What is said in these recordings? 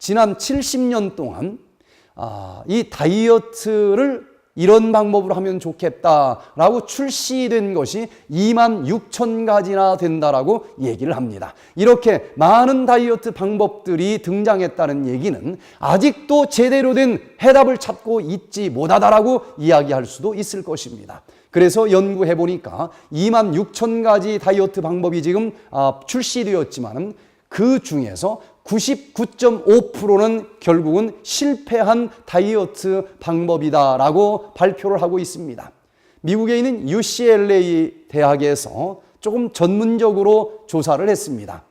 지난 70년 동안 아, 이 다이어트를 이런 방법으로 하면 좋겠다라고 출시된 것이 2만 6천 가지나 된다라고 얘기를 합니다. 이렇게 많은 다이어트 방법들이 등장했다는 얘기는 아직도 제대로 된 해답을 찾고 있지 못하다라고 이야기할 수도 있을 것입니다. 그래서 연구해 보니까 2만 6천 가지 다이어트 방법이 지금 아, 출시되었지만은 그 중에서 99.5%는 결국은 실패한 다이어트 방법이다라고 발표를 하고 있습니다. 미국에 있는 UCLA 대학에서 조금 전문적으로 조사를 했습니다.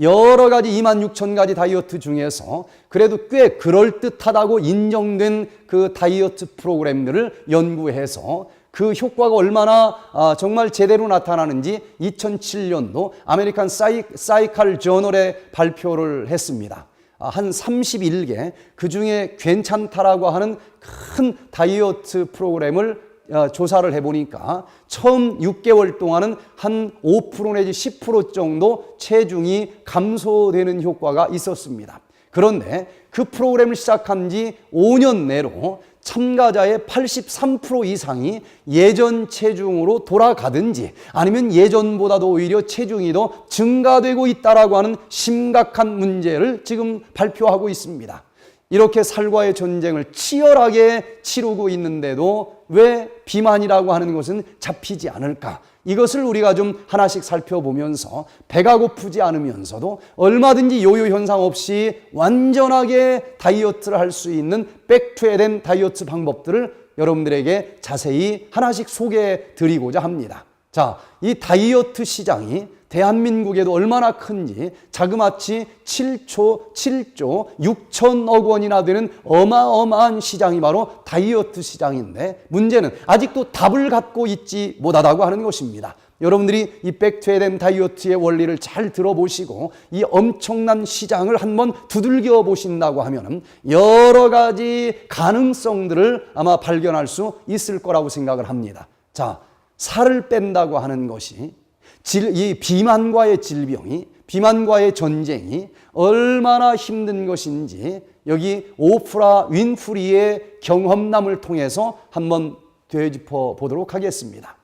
여러 가지 2만 6천 가지 다이어트 중에서 그래도 꽤 그럴듯하다고 인정된 그 다이어트 프로그램들을 연구해서 그 효과가 얼마나 아, 정말 제대로 나타나는지 2007년도 아메리칸 사이, 사이칼 저널에 발표를 했습니다. 아, 한 31개 그 중에 괜찮다라고 하는 큰 다이어트 프로그램을 어, 조사를 해보니까 처음 6개월 동안은 한 5% 내지 10% 정도 체중이 감소되는 효과가 있었습니다. 그런데 그 프로그램을 시작한 지 5년 내로 참가자의 83% 이상이 예전 체중으로 돌아가든지 아니면 예전보다도 오히려 체중이 더 증가되고 있다라고 하는 심각한 문제를 지금 발표하고 있습니다. 이렇게 살과의 전쟁을 치열하게 치르고 있는데도 왜 비만이라고 하는 것은 잡히지 않을까? 이것을 우리가 좀 하나씩 살펴보면서 배가 고프지 않으면서도 얼마든지 요요 현상 없이 완전하게 다이어트를 할 수 있는 백투에된 다이어트 방법들을 여러분들에게 자세히 하나씩 소개해 드리고자 합니다. 자, 이 다이어트 시장이 대한민국에도 얼마나 큰지 자그마치 7초, 7조 6천억 원이나 되는 어마어마한 시장이 바로 다이어트 시장인데 문제는 아직도 답을 갖고 있지 못하다고 하는 것입니다. 여러분들이 이 백투에덴 다이어트의 원리를 잘 들어보시고 이 엄청난 시장을 한번 두들겨 보신다고 하면 여러 가지 가능성들을 아마 발견할 수 있을 거라고 생각을 합니다. 자, 살을 뺀다고 하는 것이 질, 이 비만과의 질병이 비만과의 전쟁이 얼마나 힘든 것인지 여기 오프라 윈프리의 경험담을 통해서 한번 되짚어 보도록 하겠습니다.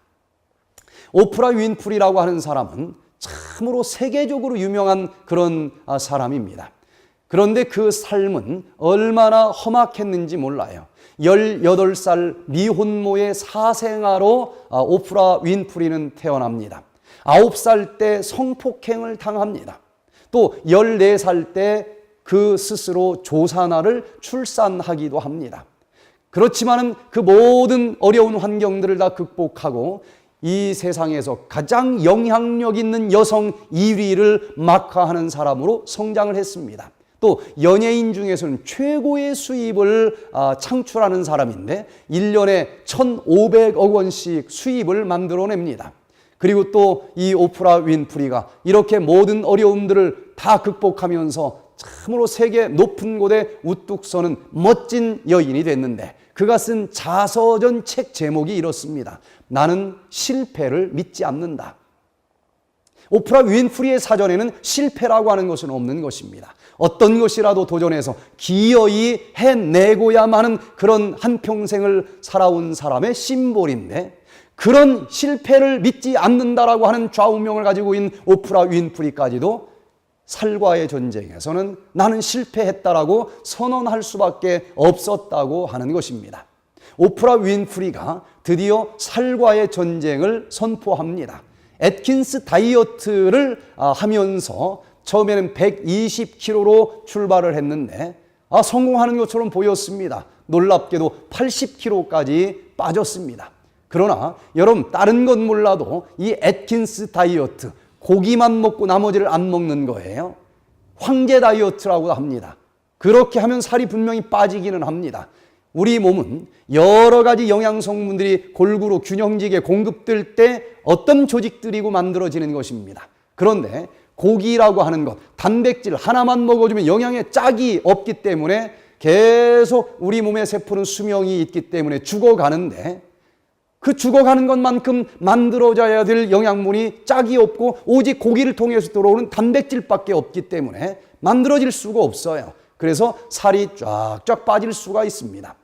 오프라 윈프리라고 하는 사람은 참으로 세계적으로 유명한 그런 아, 사람입니다. 그런데 그 삶은 얼마나 험악했는지 몰라요. 18살 미혼모의 사생아로 아, 오프라 윈프리는 태어납니다. 9살 때 성폭행을 당합니다. 또 14살 때 그 스스로 조사나를 출산하기도 합니다. 그렇지만은 그 모든 어려운 환경들을 다 극복하고 이 세상에서 가장 영향력 있는 여성 1위를 마카하는 사람으로 성장을 했습니다. 또 연예인 중에서는 최고의 수입을 아, 창출하는 사람인데 1년에 1,500억 원씩 수입을 만들어냅니다. 그리고 또 이 오프라 윈프리가 이렇게 모든 어려움들을 다 극복하면서 참으로 세계 높은 곳에 우뚝 서는 멋진 여인이 됐는데 그가 쓴 자서전 책 제목이 이렇습니다. 나는 실패를 믿지 않는다. 오프라 윈프리의 사전에는 실패라고 하는 것은 없는 것입니다. 어떤 것이라도 도전해서 기어이 해내고야만 은 그런 한평생을 살아온 사람의 심볼인데 그런 실패를 믿지 않는다라고 하는 좌우명을 가지고 있는 오프라 윈프리까지도 살과의 전쟁에서는 나는 실패했다라고 선언할 수밖에 없었다고 하는 것입니다. 오프라 윈프리가 드디어 살과의 전쟁을 선포합니다. 애킨스 다이어트를 아, 하면서 처음에는 120kg로 출발을 했는데 아, 성공하는 것처럼 보였습니다. 놀랍게도 80kg까지 빠졌습니다. 그러나 여러분 다른 건 몰라도 이 애킨스 다이어트 고기만 먹고 나머지를 안 먹는 거예요. 황제 다이어트라고 합니다. 그렇게 하면 살이 분명히 빠지기는 합니다. 우리 몸은 여러 가지 영양 성분들이 골고루 균형지게 공급될 때 어떤 조직들이고 만들어지는 것입니다. 그런데 고기라고 하는 것, 단백질 하나만 먹어주면 영양에 짝이 없기 때문에 계속 우리 몸의 세포는 수명이 있기 때문에 죽어가는데 그 죽어가는 것만큼 만들어져야 될 영양분이 짝이 없고 오직 고기를 통해서 들어오는 단백질밖에 없기 때문에 만들어질 수가 없어요. 그래서 살이 쫙쫙 빠질 수가 있습니다.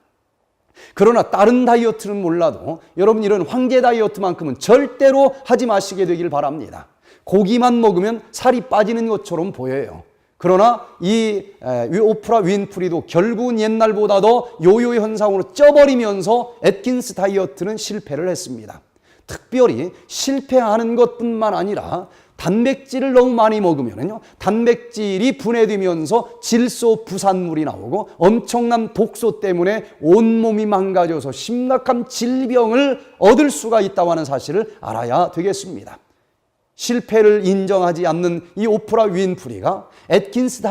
그러나 다른 다이어트는 몰라도 여러분 이런 황제 다이어트만큼은 절대로 하지 마시게 되길 바랍니다. 고기만 먹으면 살이 빠지는 것처럼 보여요. 그러나 이 에, 오프라 윈프리도 결국은 옛날보다 더 요요 현상으로 쪄버리면서 애킨스 다이어트는 실패를 했습니다. 특별히 실패하는 것뿐만 아니라 단백질을 너무 많이 먹으면요 단백질이 분해되면서 질소 부산물이 나오고 엄청난 독소 때문에 온몸이 망가져서 심각한 질병을 얻을 수가 있다고 하는 사실을 알아야 되겠습니다. 실패를 인정하지 않는 이 오프라 윈프리가 애킨스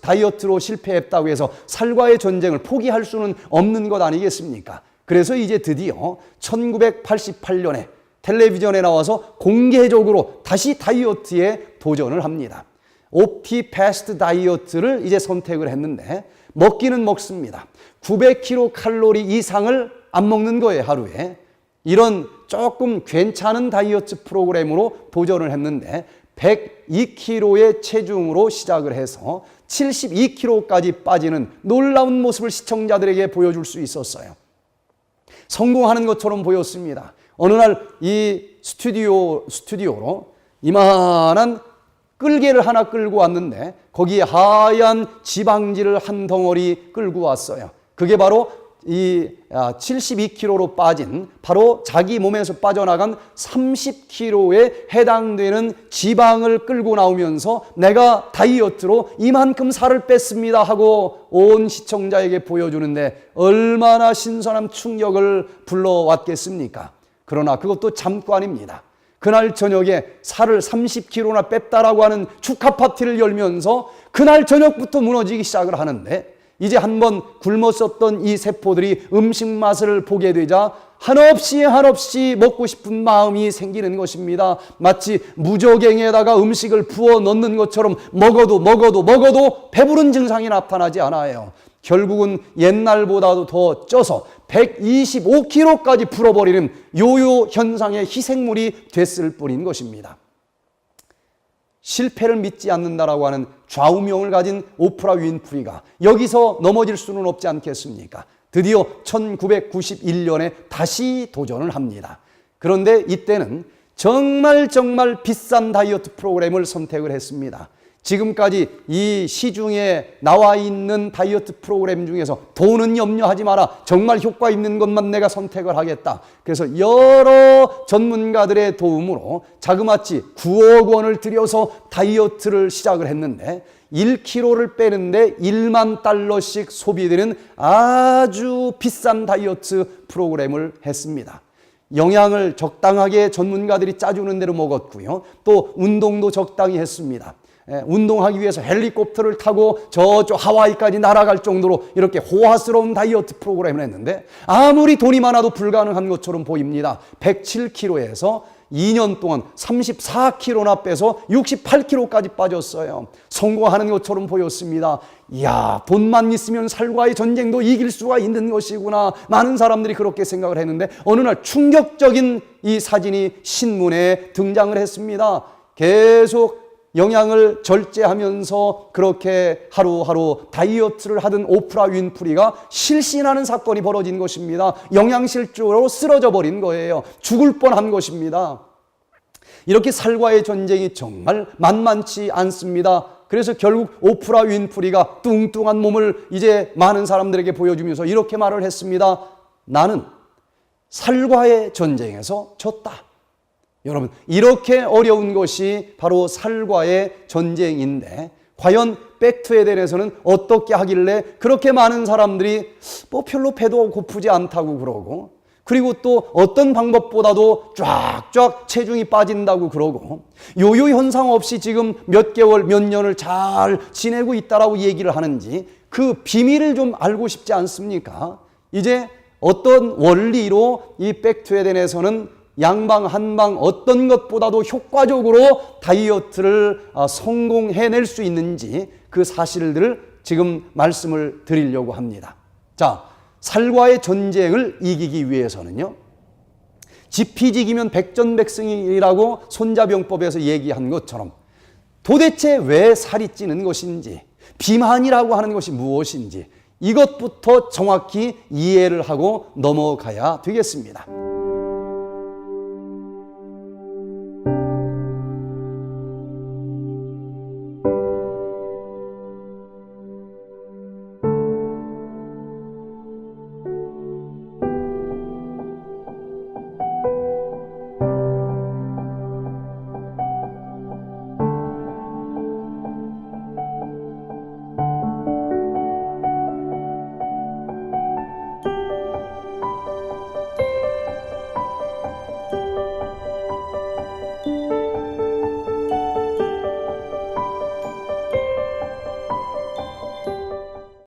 다이어트로 실패했다고 해서 살과의 전쟁을 포기할 수는 없는 것 아니겠습니까? 그래서 이제 드디어 1988년에 텔레비전에 나와서 공개적으로 다시 다이어트에 도전을 합니다. 오피 패스트 다이어트를 이제 선택을 했는데 먹기는 먹습니다. 900kcal 칼로리 이상을 안 먹는 거예요, 하루에. 이런 조금 괜찮은 다이어트 프로그램으로 도전을 했는데 102kg의 체중으로 시작을 해서 72kg까지 빠지는 놀라운 모습을 시청자들에게 보여줄 수 있었어요. 성공하는 것처럼 보였습니다. 어느 날 이 스튜디오, 스튜디오로 이만한 끌개를 하나 끌고 왔는데 거기에 하얀 지방지를 한 덩어리 끌고 왔어요. 그게 바로 이 72kg로 아, 빠진 바로 자기 몸에서 빠져나간 30kg에 해당되는 지방을 끌고 나오면서 내가 다이어트로 이만큼 살을 뺐습니다 하고 온 시청자에게 보여주는데 얼마나 신선한 충격을 불러왔겠습니까? 그러나 그것도 잠깐입니다. 그날 저녁에 살을 30kg나 뺐다라고 하는 축하 파티를 열면서 그날 저녁부터 무너지기 시작을 하는데 이제 한번 굶었었던 이 세포들이 음식 맛을 보게 되자 한없이 한없이 먹고 싶은 마음이 생기는 것입니다. 마치 무적행에다가 음식을 부어 넣는 것처럼 먹어도 먹어도 먹어도 배부른 증상이 나타나지 않아요. 결국은 옛날보다도 더 쪄서 125kg까지 풀어버리는 요요 현상의 희생물이 됐을 뿐인 것입니다. 실패를 믿지 않는다라고 하는 좌우명을 가진 오프라 윈프리가 여기서 넘어질 수는 없지 않겠습니까? 드디어 1991년에 다시 도전을 합니다. 그런데 이때는 정말 정말 비싼 다이어트 프로그램을 선택을 했습니다. 지금까지 이 시중에 나와 있는 다이어트 프로그램 중에서 돈은 염려하지 마라. 정말 효과 있는 것만 내가 선택을 하겠다. 그래서 여러 전문가들의 도움으로 자그마치 9억 원을 들여서 다이어트를 시작을 했는데 1kg를 빼는데 1만 달러씩 소비되는 아주 비싼 다이어트 프로그램을 했습니다. 영양을 적당하게 전문가들이 짜주는 대로 먹었고요. 또 운동도 적당히 했습니다. 예, 운동하기 위해서 헬리콥터를 타고 저쪽 하와이까지 날아갈 정도로 이렇게 호화스러운 다이어트 프로그램을 했는데 아무리 돈이 많아도 불가능한 것처럼 보입니다. 107kg에서 2년 동안 34kg나 빼서 68kg까지 빠졌어요. 성공하는 것처럼 보였습니다. 이야, 돈만 있으면 살과의 전쟁도 이길 수가 있는 것이구나. 많은 사람들이 그렇게 생각을 했는데 어느 날 충격적인 이 사진이 신문에 등장을 했습니다. 계속 영양을 절제하면서 그렇게 하루하루 다이어트를 하던 오프라 윈프리가 실신하는 사건이 벌어진 것입니다. 영양실조로 쓰러져 버린 거예요. 죽을 뻔한 것입니다. 이렇게 살과의 전쟁이 정말 만만치 않습니다. 그래서 결국 오프라 윈프리가 뚱뚱한 몸을 이제 많은 사람들에게 보여주면서 이렇게 말을 했습니다. 나는 살과의 전쟁에서 졌다. 여러분, 이렇게 어려운 것이 바로 살과의 전쟁인데, 과연 백투에덴에서는 어떻게 하길래 그렇게 많은 사람들이 뭐 별로 배도 고프지 않다고 그러고, 그리고 또 어떤 방법보다도 쫙쫙 체중이 빠진다고 그러고, 요요 현상 없이 지금 몇 개월, 몇 년을 잘 지내고 있다라고 얘기를 하는지 그 비밀을 좀 알고 싶지 않습니까? 이제 어떤 원리로 이 백투에덴에서는 양방 한방 어떤 것보다도 효과적으로 다이어트를 아, 성공해낼 수 있는지 그 사실들을 지금 말씀을 드리려고 합니다. 자, 살과의 전쟁을 이기기 위해서는요. 지피지기면 백전백승이라고 손자병법에서 얘기한 것처럼 도대체 왜 살이 찌는 것인지, 비만이라고 하는 것이 무엇인지, 이것부터 정확히 이해를 하고 넘어가야 되겠습니다.